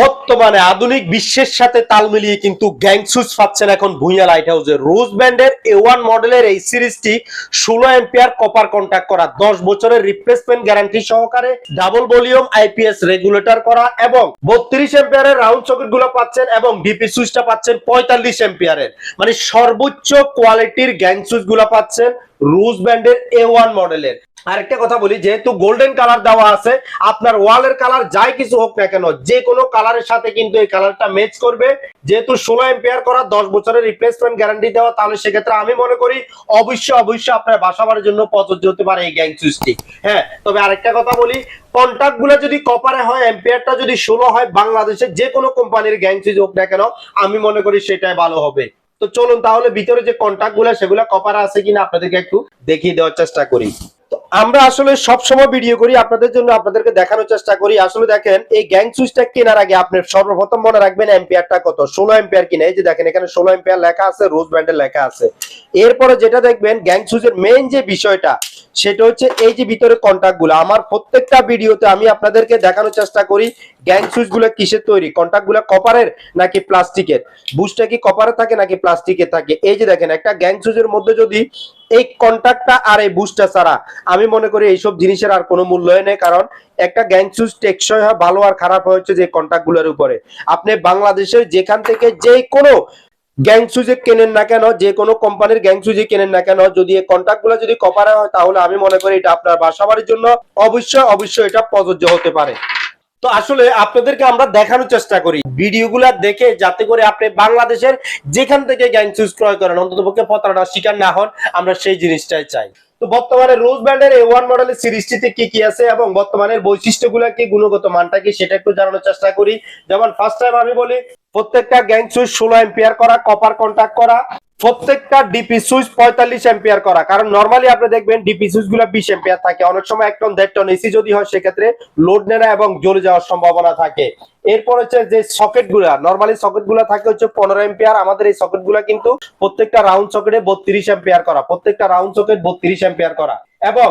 বর্তমানে আধুনিক বিশ্বের সাথে তাল মিলিয়ে কিন্তু গ্যাং সুইচ পাচ্ছেন এখন ভুইয়া লাইট হাউসে রোজ ব্যান্ডের এ ওয়ান মডেলের এই সিরিজটি ষোলো এম্পিয়ার কপার কন্ট্যাক্ট করা, দশ বছরের রিপ্লেসমেন্ট গ্যারান্টি সহকারে ডাবল ভলিউম আইপিএস রেগুলেটর করা এবং বত্রিশ এম্পিয়ারের রাউন্ড সকেটগুলো পাচ্ছেন এবং ডিপি সুইচটা পাচ্ছেন পঁয়তাল্লিশ এম্পিয়ারের মানে সর্বোচ্চ কোয়ালিটির গ্যাং সুইচগুলো পাচ্ছেন রোজ ব্যান্ডের এ ওয়ান মডেলের। আরেকটা কথা বলি, যেহেতু গোল্ডেন কালার দেওয়া আছে, আপনার ওয়ালের কালার যাই কিছু হোক না কেন, যে কোনো কালারের সাথে কিন্তু এই কালারটা ম্যাচ করবে। যেহেতু ষোলো এম্পিয়ার করা, দশ বছরের রিপ্লেসমেন্ট গ্যারান্টি দেওয়া, তাহলে সেক্ষেত্রে আমি মনে করি অবশ্যই অবশ্যই আপনার বাসাবাড়ির জন্য প্রযোজ্য হতে পারে এই গ্যাং সুইচটি হ্যাঁ তবে আরেকটা কথা বলি কন্ট্যাক্টগুলো যদি কপারে হয় এম্পিয়ারটা যদি ষোলো হয়, বাংলাদেশের যে কোনো কোম্পানির গ্যাং সুইচ হোক না কেন, আমি মনে করি সেটাই ভালো হবে। তো চলুন তাহলে ভিতরে যে কন্ট্যাক্টগুলো, সেগুলো কপারে আছে কিনা আপনাদেরকে একটু দেখিয়ে দেওয়ার চেষ্টা করি। আমরা আসলে সব সময় ভিডিও করি, আপনাদের জন্য আপনাদেরকে দেখানোর চেষ্টা করি। আসলে দেখেন, এই গ্যাং সুইচটা কেনার আগে আপনি সর্বপ্রথম মনে রাখবেন এম্পিয়ারটা কত? ষোলো এম্পিয়ার কিনা? এই যে দেখেন, এখানে ষোলো এম্পিয়ার লেখা আছে রোজ ব্যান্ডের লেখা আছে। এরপরে যেটা দেখবেন, গ্যাং সুইচের মেইন যে বিষয়টা, সেটা হচ্ছে এই যে ভিতরে কন্ট্যাক্টগুলো আমার প্রত্যেকটা ভিডিওতে আমি আপনাদেরকে দেখানোর চেষ্টা করি, গ্যাং সুইচগুলো কিসের তৈরি? কন্ট্যাক্টগুলো কপারের নাকি প্লাস্টিকের বুশটা কি কপারে থাকে নাকি প্লাস্টিকের থাকে? এই যে দেখেন, একটা গ্যাং সুইচের মধ্যে যদি এই কন্ট্যাক্টটা আর এই বুস্টটা ছাড়া। আমি মনে করি এইসব জিনিসের আর কোনো মূল্য নেই, কারণ একটা গ্যাং টেকসই হয়, ভালো আর খারাপ হচ্ছে যে কন্ট্যাক্টগুলোর উপরে। আপনি বাংলাদেশের যেখান থেকে যে কোনো গ্যাং সুইচে কেনেন না কেন, যে কোনো কোম্পানির গ্যাং সুইচে কেনেন না কেন, যদি এই কন্ট্যাক্টগুলো যদি কপারে হয়, তাহলে আমি মনে করি এটা আপনার বাসাবাড়ির জন্য অবশ্যই অবশ্যই এটা প্রযোজ্য হতে পারে। তো আসলে আপনাদেরকে আমরা দেখানোর চেষ্টা করি। ভিডিওগুলো দেখে যাতে করে আপনি বাংলাদেশের যেখান থেকে গ্যাং সুইচ ক্রয় করেন অন্তত পক্ষে প্রতারণার শিকার না হন, আমরা সেই জিনিসটাই চাই। তো বর্তমানে রোজ ব্র্যান্ডের এ ওয়ান মডেলের সিরিজটিতে কি কি আছে এবং বর্তমানের বৈশিষ্ট্যগুলো কি, গুণগত মানটা কি, সেটা একটু জানানোর চেষ্টা করি। যেমন ফার্স্ট টাইম আমি বলি, প্রত্যেকটা গ্যাং সুইচ ষোলো এম্পিয়ার করা কপার কন্ট্যাক্ট করা। প্রত্যেকটা ডিপি সুইচ পঁয়তাল্লিশ এম্পিয়ার করা। কারণ নর্মালি আপনি দেখবেন ডিপি সুইচগুলো বিশ এম্পিয়ার থাকে। অনেক সময় এক টন দেড় টন এসি যদি হয়, সেক্ষেত্রে লোড নেওয়া এবং জ্বলে যাওয়ার সম্ভাবনা থাকে। এরপর হচ্ছে যে সকেটগুলা নর্মালি সকেটগুলা থাকে হচ্ছে পনেরো এম্পিয়ার আমাদের এই সকেটগুলা কিন্তু প্রত্যেকটা রাউন্ড সকেটে বত্রিশ এম্পিয়ার করা। প্রত্যেকটা রাউন্ড সকেট বত্রিশ এম্পিয়ার করা। এবং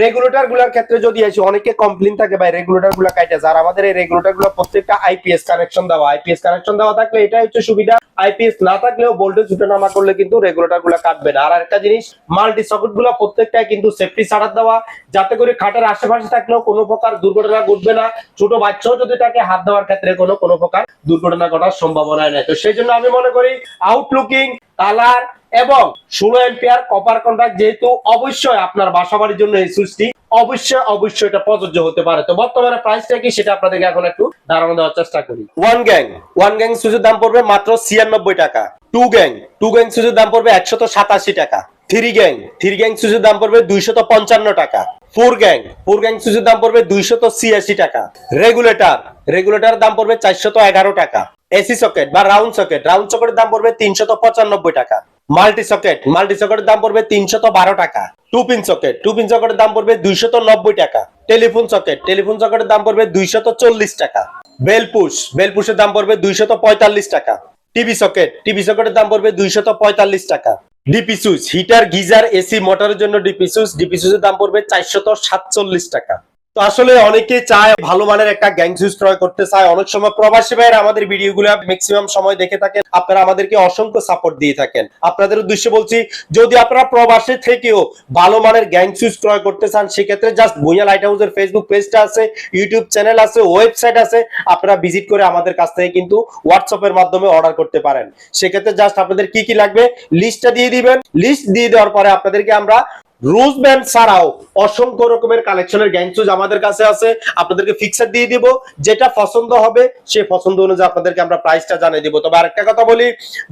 রেগুলেটরগুলার ক্ষেত্রে যদি আসি, অনেকে কমপ্লেন থাকে, ভাই রেগুলেটরগুলা কাইটে। যার আমাদের এই রেগুলেটরগুলো প্রত্যেকটা আইপিএস কানেকশন দেওয়া। আইপিএস কানেকশন দেওয়া থাকলে এটাই হচ্ছে সুবিধা। আইপিএস না থাকলেও ভোল্টেজ উঠানামা করলে কিন্তু রেগুলেটরগুলা কাটবে না। আর একটা জিনিস মাল্টি সকেটগুলা প্রত্যেকটাই কিন্তু সেফটি ছাড়া দেওয়া, যাতে করে খাটের আশেপাশে থাকলেও কোনো প্রকার দুর্ঘটনা ঘটবে না। ছোট বাচ্চাও যদি তাকে হাত দেওয়ার ক্ষেত্রে কোনো কোনো প্রকার দুর্ঘটনা ঘটার সম্ভাবনা নেই। তো সেই জন্য আমি মনে করি আউটলুকিং কালার এবং ষোলো এম্পিয়ার কপার কন্ট্রাক্ট যেহেতু অবশ্যই আপনার বাসা বাড়ির জন্য এই সুইচটি অবশ্যই অবশ্যই এটা প্রযোজ্য হতে পারে। তো বর্তমানে প্রাইসটা কি সেটা আপনাদেরকে এখন একটু ধারণা দেওয়ার চেষ্টা করি। ওয়ান গ্যাং ওয়ান গ্যাং সুইচের দাম পড়বে মাত্র ছিয়ানব্বই টাকা। টু গ্যাং টু গ্যাং সুইচের দাম পড়বে একশত সাতাশি টাকা। থ্রি গ্যাং থ্রি গ্যাং সুইচের দাম পড়বে দুইশত পঞ্চান্ন টাকা। ফোর গ্যাং ফোর গ্যাং সুইচের দাম পড়বে দুইশত ছিয়াশি টাকা। রেগুলেটর রেগুলেটর দাম পড়বে চারশত এগারো টাকা। এসি সকেট বা রাউন্ড সকেট, রাউন্ড সকেটের দাম পড়বে তিনশত পঁচানব্বই টাকা। মাল্টি সকেট, মাল্টি সকেটের দাম পড়বে তিনশত বারো টাকা। Two pin socket, two pin সকেটের দাম পড়বে দুইশত নব্বই টাকা। টেলিফোন সকেট, টেলিফোন সকেটের দাম পড়বে দুইশত চল্লিশ টাকা। বেলপুশ বেলপুশের দাম পড়বে দুইশত পঁয়তাল্লিশ টাকা। টিভি সকেট, টিভি সকেটের দাম পড়বে দুইশত পঁয়তাল্লিশ টাকা। DP switch, heater, geyser, AC, মোটরের জন্য ডিপি সুইচ, ডিপি সুইচের দাম পড়বে চারশত সাতচল্লিশ টাকা। তো আসলে অনেকে চায় ভালো মানের একটা গ্যাং সুইচ ক্রয় করতে চায়। অনেক সময় প্রবাসী ভাইয়ের আমাদের ভিডিওগুলো ম্যাক্সিমাম সময় দেখে থাকেন। আপনারা আমাদেরকে অসংখ্য সাপোর্ট দিয়ে থাকেন। আপনাদের উদ্দেশ্যে বলছি, যদি আপনারা প্রবাসে থেকেও ভালো মানের গ্যাং সুইচ ক্রয় করতে চান, সেক্ষেত্রে জাস্ট ভুইয়া লাইট হাউসের ফেসবুক পেজটা আছে ইউটিউব চ্যানেল আছে ওয়েবসাইট আছে। আপনারা ভিজিট করে আমাদের কাছ থেকে কিন্তু হোয়াটসঅ্যাপের মাধ্যমে অর্ডার করতে পারেন। সেক্ষেত্রে জাস্ট আপনাদের কি কি লাগবে লিস্টটা দিয়ে দিবেন। লিস্ট দিয়ে দেওয়ার পরে আপনাদেরকে আমরা রোজ ব্যান্ড ছাড়াও অসংখ্য রকমের কালেকশনের গ্যাং সুজ আমাদের কাছে আছে। আপনাদেরকে ফিক্সার দিয়ে দিব, যেটা পছন্দ হবে, সে পছন্দ অনুযায়ী আপনাদেরকে আমরা প্রাইসটা জানিয়ে দিব। তবে আরেকটা কথা বলি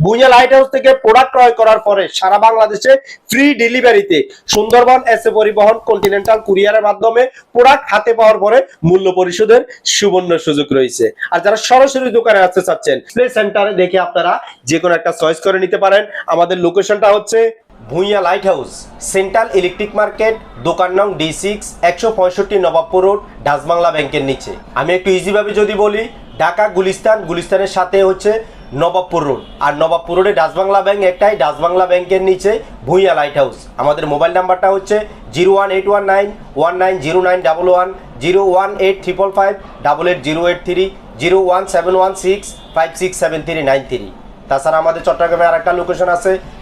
ভুইয়া লাইট হাউস থেকে প্রোডাক্ট ক্রয় করার পরে সারা বাংলাদেশে ফ্রি ডেলিভারিতে সুন্দরবন এসে পরিবহন কন্টিনেন্টাল কুরিয়ারের মাধ্যমে প্রোডাক্ট হাতে পাওয়ার পরে মূল্য পরিশোধের সুবর্ণ সুযোগ রয়েছে। আর যারা সরাসরি দোকানে আসতে চাচ্ছেন প্লে সেন্টারে দেখে আপনারা যে কোনো একটা চয়েস করে নিতে পারেন। আমাদের লোকেশনটা হচ্ছে Bhuiyan light house central electric market দোকান নং ডি সিক্স একশো পঁয়ষট্টি নবাবপুর রোড, ডাচবাংলা ব্যাংকের নিচে। আমি একটু ইজিভাবে যদি বলি, ঢাকা, গুলিস্তান, গুলিস্তানের সাথে হচ্ছে নবাবপুর রোড। আর নবাবপুর রোডে ডাচবাংলা ব্যাংক একটাই, ডাচবাংলা ব্যাংকের নিচে ভুইয়া লাইট হাউস আমাদের মোবাইল নাম্বারটা হচ্ছে zero one eight one nine one nine zero nine double one, zero one eight triple five, double eight zero eight three, zero one seven one six, five six seven three nine three. তাছাড়া আমাদের চট্টগ্রামে আর একটা location আছে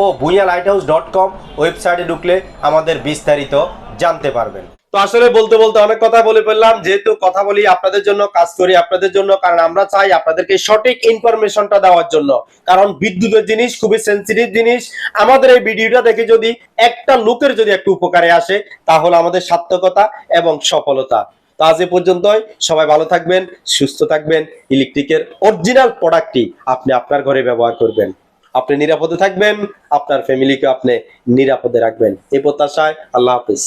ও Bhuiyan light house dot com ওয়েবসাইটে ঢুকলে আমাদের বিস্তারিত জানতে পারবেন। তো আসলে বলতে বলতে অনেক কথা বলে ফেললাম, যেহেতু কথা বলি আপনাদের জন্য, কাজ করি আপনাদের জন্য, কারণ আমরা চাই আপনাদেরকে সঠিক ইনফরমেশনটা দেওয়ার জন্য। কারণ বিদ্যুতের জিনিস খুবই সেন্সিটিভ জিনিস। আমাদের এই ভিডিওটা দেখে যদি একটা লোকের যদি একটু উপকারে আসে, তাহলে আমাদের সার্থকতা এবং সফলতা। তো আজ এ পর্যন্তই, সবাই ভালো থাকবেন, সুস্থ থাকবেন ইলেকট্রিকের অরিজিনাল প্রোডাক্টটি আপনি আপনার ঘরে ব্যবহার করবেন। আপনি নিরাপদে থাকবেন আপনার ফ্যামিলিকে আপনি নিরাপদে রাখবেন। এই প্রত্যাশায় আল্লাহ হাফিজ।